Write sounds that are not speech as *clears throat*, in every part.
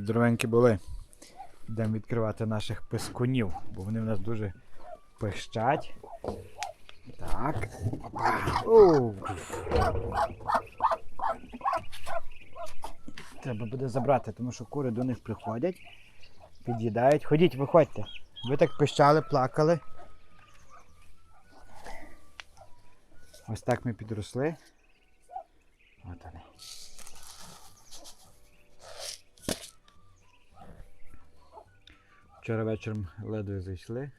Здоровенькі були. Йдемо відкривати наших пискунів, бо вони в нас дуже пищать. Так. Оу. Треба буде забрати, тому що кури до них приходять, під'їдають. Ходіть, виходьте. Ви так пищали, плакали. Ось так ми підросли. От вони. Вчора вечором ледве зайшли.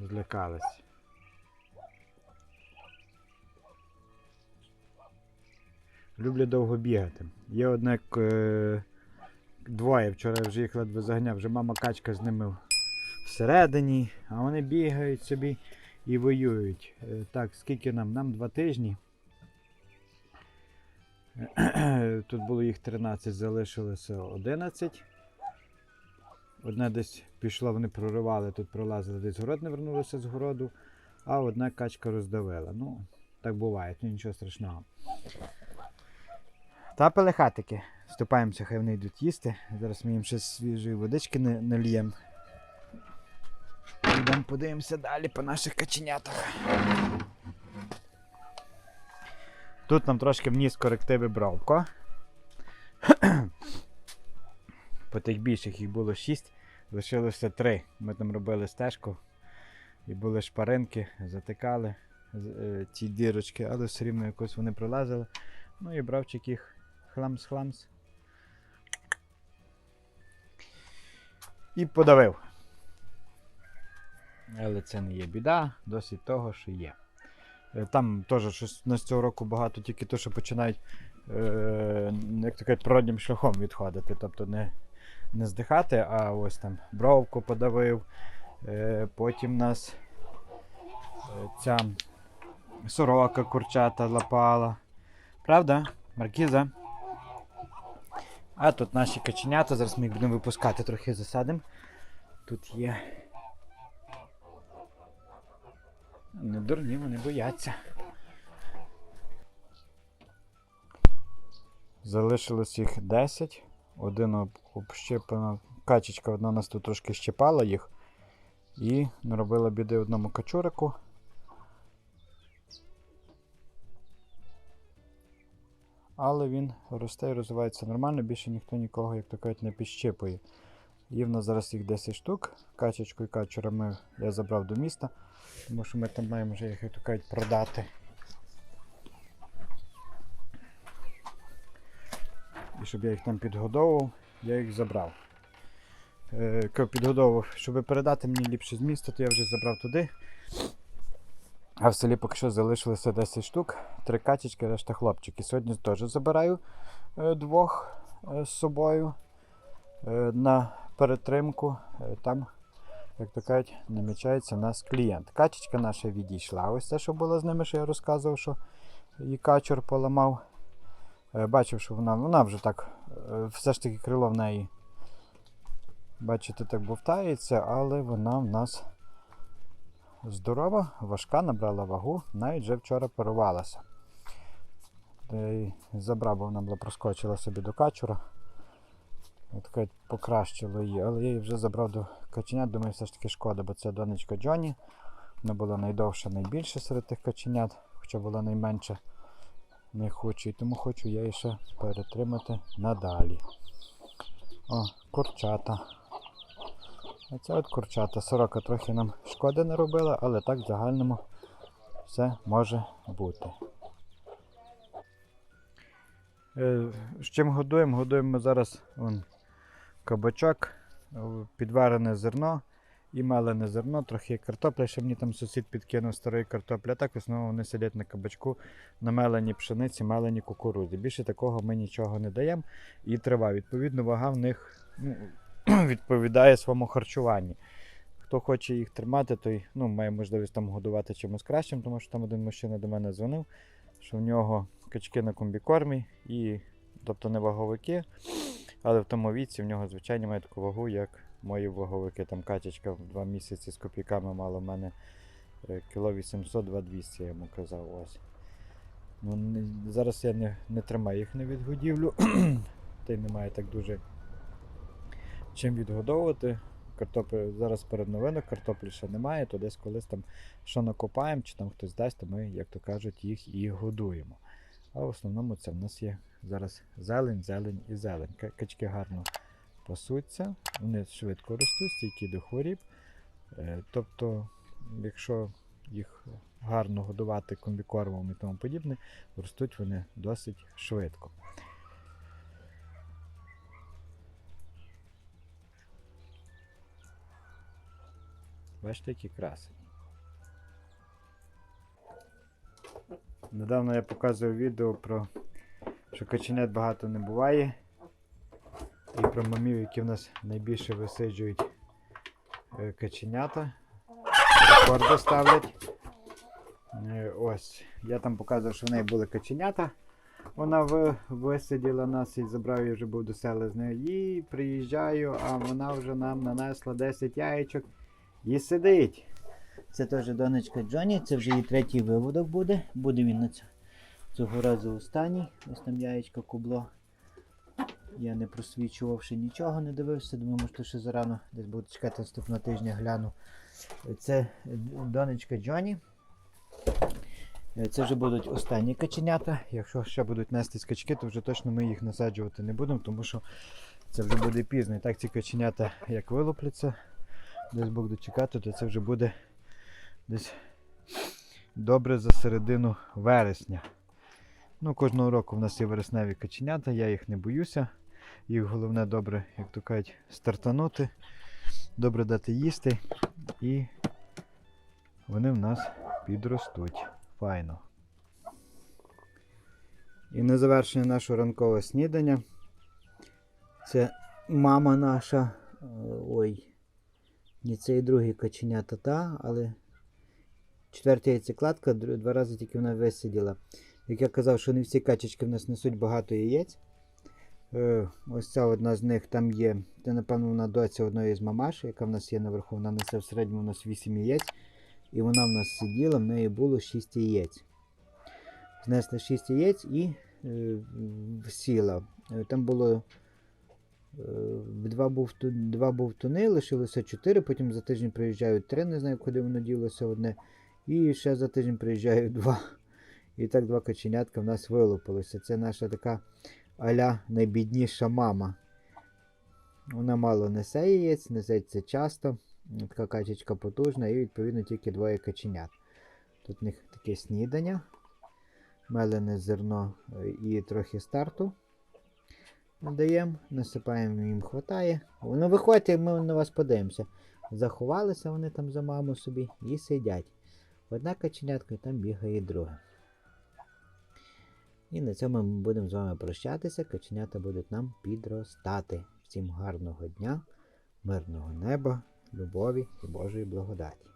Злякались. Люблю довго бігати. Є одне е, двоє, вчора вже їх ледве заганяв, вже мама качка з ними всередині, а вони бігають собі і воюють. Е, Так, скільки нам? Нам два тижні. *clears throat* Тут було їх 13, залишилося 11. Одне десь пішло, вони проривали, тут пролазили, десь город не вернулося з городу, а одна качка роздавила. Ну, так буває, ну нічого страшного. Тапили хатики. Ступаємося, хай вони йдуть їсти. Зараз ми їм ще свіжої водички нальємо. Йдемо подивимося далі по наших каченятах. Тут нам трошки вніс корективи Бровко. *clears throat* По тих більших їх було 6, лишилося 3. Ми там робили стежку і були шпаринки, затикали е, ці дірочки, але все рівно якось вони пролазили. Ну і бравчик їх хламс-хламс. І подавив. Але це не є біда, досить того, що є. Е, Там теж щось на цього року багато тільки то, що починають, е, як то кажуть, природнім шляхом відходити. Тобто не, не здихати, а ось там бровку подавив. Е, потім нас е, ця сорока курчата лапала. Правда, Маркіза? А тут наші каченята, зараз ми їх будемо випускати, трохи засадимо. Тут є. Не дурні, вони бояться. Залишилось їх 10. Один об- общипана. Качечка одна нас тут трошки щипала їх. І наробила біди одному качурику. Але він росте і розвивається нормально, більше ніхто нікого, як то кажуть, не підщипує. Є в нас зараз їх 10 штук. Качечку і качура ми, я забрав до міста, тому що ми там маємо вже їх, кажуть, продати. І щоб я їх там підгодовував, я їх забрав. Е, підгодовував, щоб передати мені ліпше з міста, то я вже забрав туди. А в селі поки що залишилося 10 штук, три качечки, решта хлопчики. Сьогодні теж забираю е, двох е, з собою е, на перетримку. Е, там, як то кажуть, намічається нас клієнт. Качечка наша відійшла. Ось те, що було з ними, що я розказував, що її качур поламав. Е, бачив, що вона, вона вже так, е, все ж таки крило в неї. Бачите, так бовтається, але вона в нас здорова, важка, набрала вагу, навіть вже вчора порвалася. Де забрав, бо вона була проскочила собі до качура. От покращило її, але я її вже забрав до каченят. Думаю, все ж таки шкода, бо це донечка Джоні. Вона була найдовша, найбільша серед тих каченят, хоча була найменша. Не хочу, і тому хочу я її ще перетримати надалі. О, курчата. А це от курчата. Сорока трохи нам шкоди не робила, але так в загальному все може бути. Е, З чим годуємо? Годуємо ми зараз вон, кабачок, е, підварене зерно і мелене зерно, трохи картопля, ще мені там сусід підкинув старої картоплі. А так в вони сидять на кабачку, на меленій пшениці, меленій кукурудзі. Більше такого ми нічого не даємо. І трава. Відповідно, вага в них ну, *clears throat* відповідає своєму харчуванню. Хто хоче їх тримати, той ну, має можливість там годувати чимось кращим, тому що там один мужчина до мене дзвонив, що в нього качки на комбікормі, і, тобто не ваговики, але в тому віці в нього, звичайно, має таку вагу, як мої ваговики. Там качечка в два місяці з копійками мала в мене е, кіло 800 200 я йому казав. ось. Ну, не- зараз я не, не тримаю їх на відгодівлю, та й немає так дуже чим відгодовувати. Картоплі зараз перед новинок, картоплі ще немає, то десь колись там що накопаємо, чи там хтось дасть, то ми, як то кажуть, їх і годуємо. А в основному це в нас є зараз зелень, зелень і зелень. Качки гарно пасуться, вони швидко ростуть, стійкі до хворіб. Е, Тобто, якщо їх гарно годувати комбікормом і тому подібне, ростуть вони досить швидко. Бачите, які красені. Недавно я показував відео про що каченят багато не буває. І про мамів, які в нас найбільше висиджують е, каченята. Рекорди ставлять. Е, Ось. Я там показував, що в неї були каченята. Вона ви- висиділа нас і забрав її вже був до села з нею. І приїжджаю, а вона вже нам нанесла 10 яєчок і сидить. Це теж донечка Джоні, це вже її третій виводок буде. Буде він на цю- цього разу останній. Ось там яєчко кубло. Я не просвічувавши нічого, не дивився. Думаю, може, ще зарано десь буду чекати наступного тижня гляну. Це донечка Джоні. Е, Це вже будуть останні каченята. Якщо ще будуть нести скачки, то вже точно ми їх насаджувати не будемо, тому що це вже буде пізно. І так ці каченята як вилупляться, десь буду чекати, то це вже буде десь добре за середину вересня. Ну, кожного року в нас є вересневі каченята, я їх не боюся. Їх головне добре, як то кажуть, стартанути, добре дати їсти і вони в нас підростуть. Файно. І на завершення нашого ранкового снідання. Це мама наша. е, Ой. Ні, це і другий каченята та, але четверта яйцекладка, два рази тільки вона висиділа. Як я казав, що не всі качечки в нас несуть багато яєць. Е, ось ця одна з них там є. Це, напевно, вона доця одної з мамаш, яка в нас є наверху. Вона несе в середньому у нас 8 яєць. І вона в нас сиділа, в неї було 6 яєць. Знесла 6 яєць і е, сіла. Е, Там було. е, Два, був, два бовтуни, лишилося 4, потім за тиждень приїжджають 3, не знаю, куди воно ділося одне. І ще за тиждень приїжджають 2. І так два каченятка в нас вилупилося. Це наша така аля найбідніша мама. Вона мало несе яєць, несеться часто. Така качечка потужна і відповідно тільки двоє каченят. Тут в них таке снідання, мелене зерно е, і трохи старту. Даємо, насипаємо їм хватає. Воно виходить, ми на вас подивимося. Заховалися вони там за маму собі і сидять. Одна каченятка і там бігає друга. І на цьому ми будемо з вами прощатися. Каченята будуть нам підростати. Всім гарного дня, мирного неба, любові і Божої благодаті.